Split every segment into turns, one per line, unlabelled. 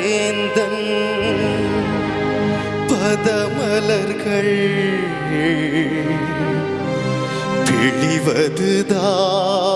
வேந்தன் பதமலர்கள் பிழிவதுதான்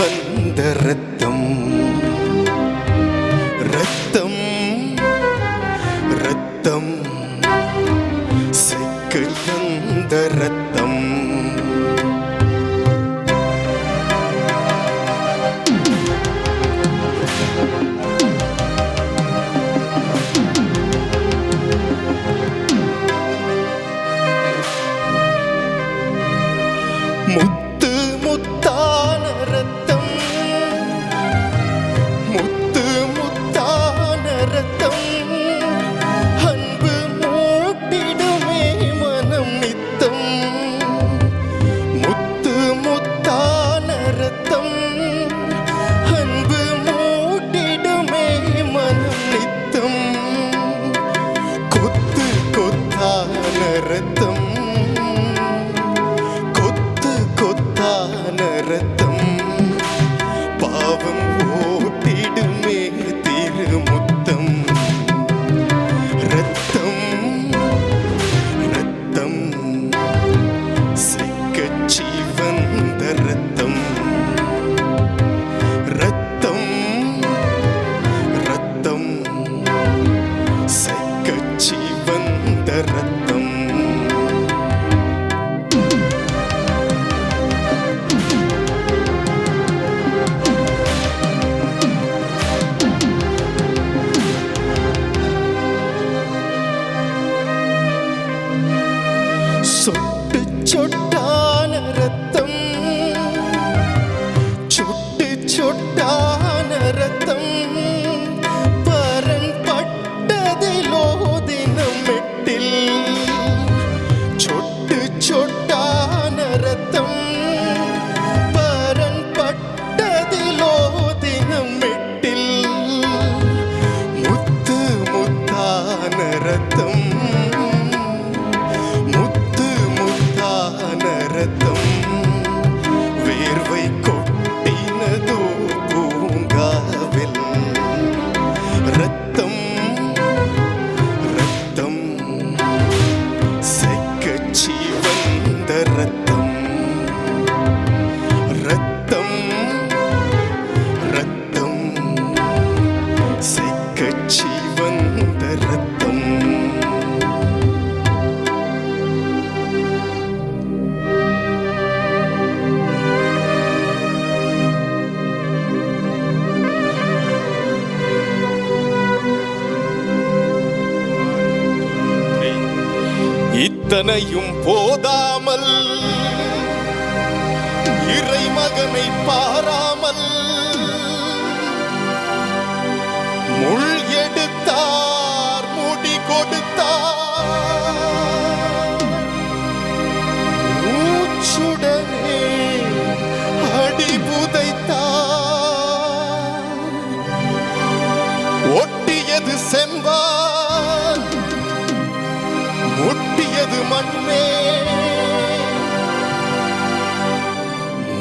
வந்த ரத்தம் ரத்தம். ரத்தம் சிக்கல் வந்த ரத்தம். கச்சி வந்த ரத்தம். சொட்டு சொட்டான ரத்தம். சொட்டு சொட்டா இத்தனையும் போதாமல் புது மண்ணே.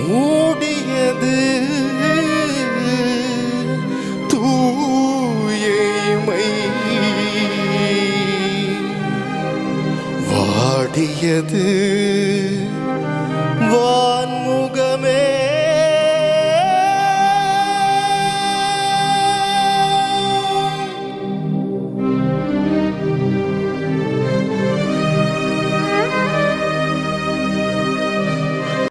மூடியது தூயமை வாடியது